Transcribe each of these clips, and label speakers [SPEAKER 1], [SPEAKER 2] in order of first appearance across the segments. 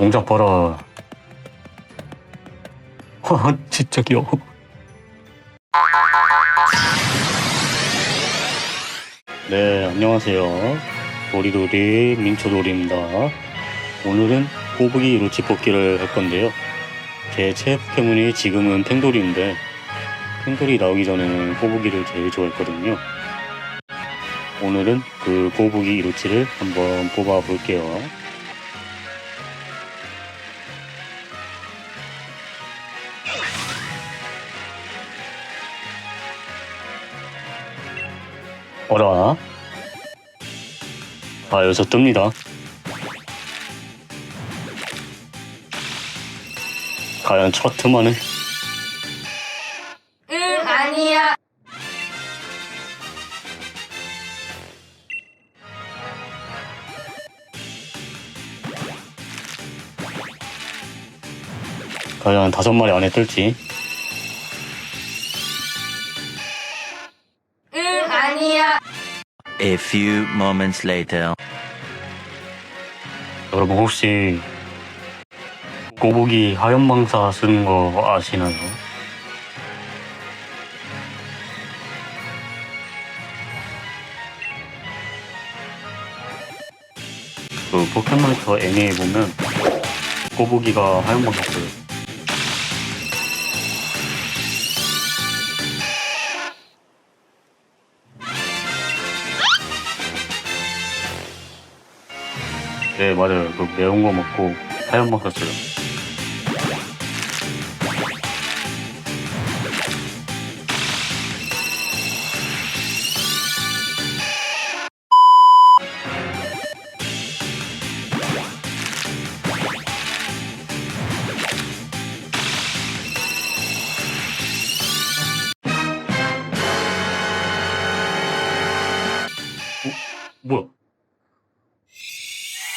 [SPEAKER 1] 동작 봐라. 와, 진짜 귀여워. 네, 안녕하세요. 도리도리 민초도리입니다. 오늘은 꼬부기 루치 뽑기를 할 건데요. 제 최애 포켓몬이 지금은 팽돌이인데 팽돌이 나오기 전에는 꼬부기를 제일 좋아했거든요. 오늘은 그 꼬부기 루치를 한번 뽑아 볼게요. 어라. 아, 여기서 뜹니다. 과연 첫 틈만에
[SPEAKER 2] 응, 아니야.
[SPEAKER 1] 과연 다섯 마리 안에 뜰지
[SPEAKER 2] 아니야.
[SPEAKER 3] A few moments later.
[SPEAKER 1] 여러분 혹시 꼬부기 하얀망사 쓰는 거 아시나요? 그 포켓몬스터 애니에 보면 꼬부기가 하얀망사 써요. 네 맞아요. 그 매운 거 먹고 하얀망사 써요.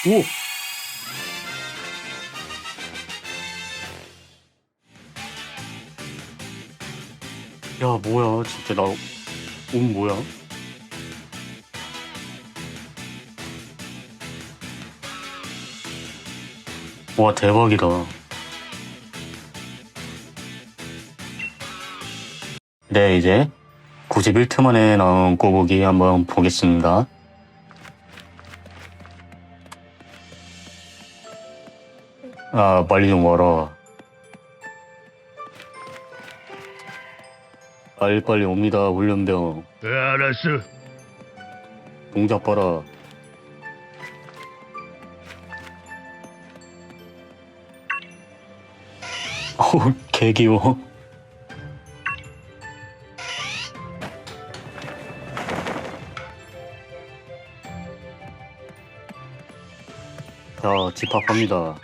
[SPEAKER 1] 오! 야, 뭐야. 진짜 나, 옷 뭐야? 와, 대박이다. 네, 이제 91트 만에 나온 꼬부기 한번 보겠습니다. 아, 빨리 좀 와라. 빨리빨리 옵니다, 훈련병.
[SPEAKER 4] 네, 알았어.
[SPEAKER 1] 동작 봐라. 어우, 개 귀여워. 자, 집합합니다.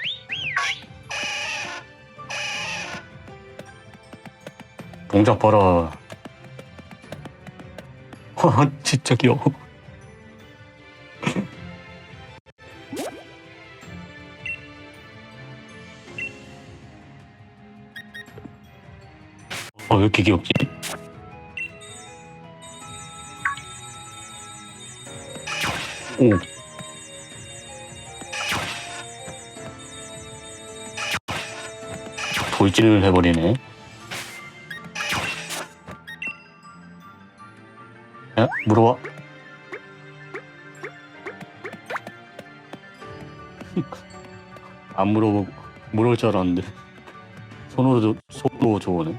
[SPEAKER 1] 동작 봐라. 와, 진짜 귀여워. 어, 왜 이렇게 귀엽지? 오. 돌진을 해버리네. 물어봐. 안 물어보, 물을 줄 알았는데. 손으로, 줘- 손으로 줘보네.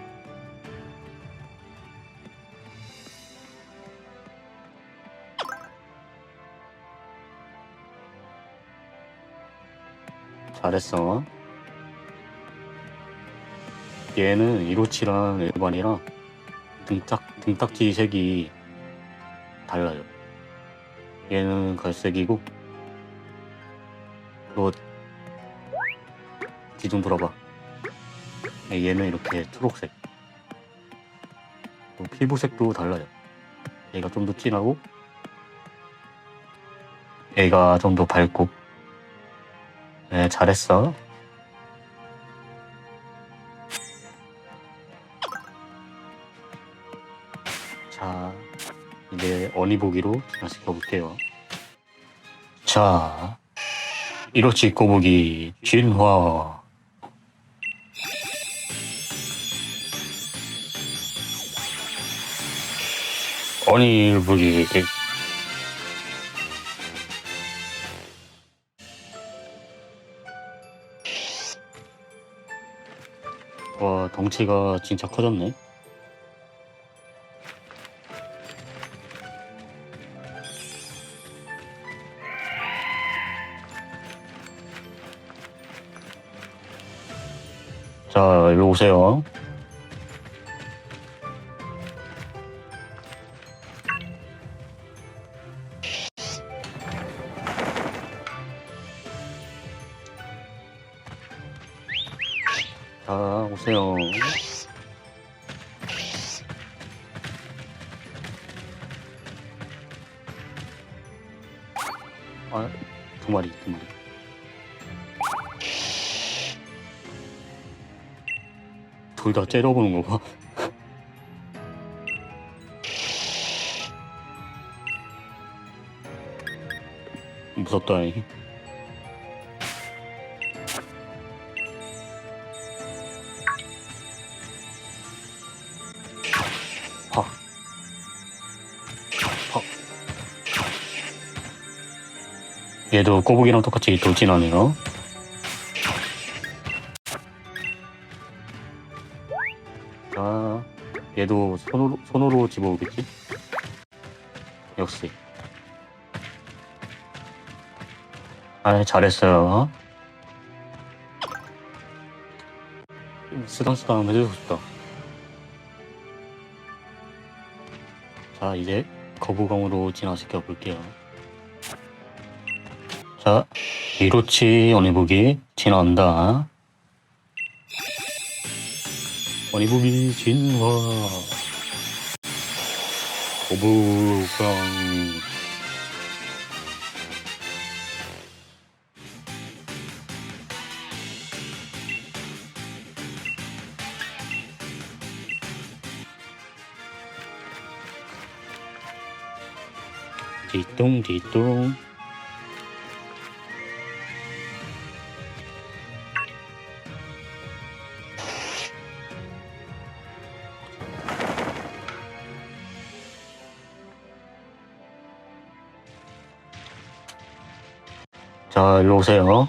[SPEAKER 1] 잘했어. 얘는 이로치랑 일반이랑 등딱, 등딱지 색이 달라요. 얘는 갈색이고, 너, 뒤 좀 돌아봐. 얘는 이렇게 초록색. 또 피부색도 달라요. 얘가 좀 더 진하고, 얘가 좀 더 밝고. 네, 잘했어. 이제 어니보기로 진화시켜 볼게요. 자, 이로치 꼬부기. 진화. 어니부기. 와 덩치가 진짜 커졌네 일로 오세요. 자 오세요. 아 두 마리 두 마리 둘 다 째려보는 거 봐. 무섭다. 하. 얘도 꼬북이랑 똑같이 돌진하네요. 얘도 손으로, 손으로 집어오겠지? 역시. 아, 잘했어요. 쓰담쓰담 해주고 싶다. 자, 이제 거부감으로 진화시켜 볼게요. 자, 이로치 언니보기 진화한다. 언니보기 진화. 거부감. 뒤뚱 뒤뚱 자 일로 오세요.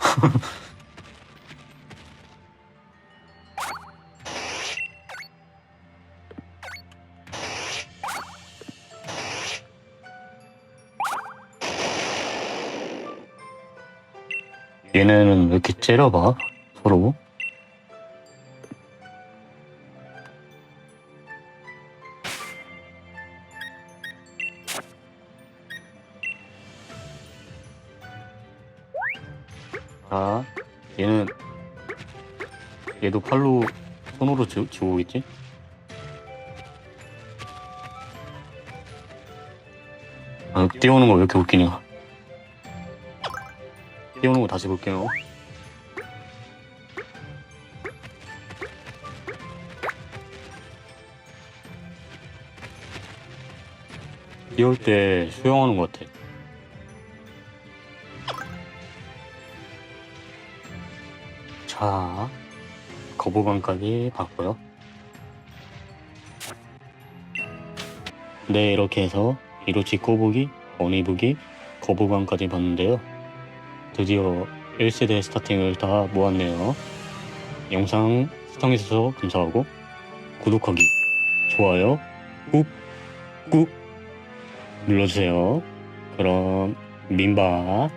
[SPEAKER 1] 얘네는 왜 이렇게 째려봐 자 얘는 얘도 팔로 손으로 지, 지우겠지? 아, 띄우는 거 왜 이렇게 웃기냐? 띄우는 거 다시 볼게요. 띄울 때 수영하는 것 같아 자 거부감까지 봤고요. 네 이렇게 해서 이로치 꼬부기, 어니부기, 거부감까지 봤는데요. 드디어 1세대 스타팅을 다 모았네요. 영상 시청해주셔서 감사하고 구독하기, 좋아요 꾹꾹 눌러주세요. 그럼 민바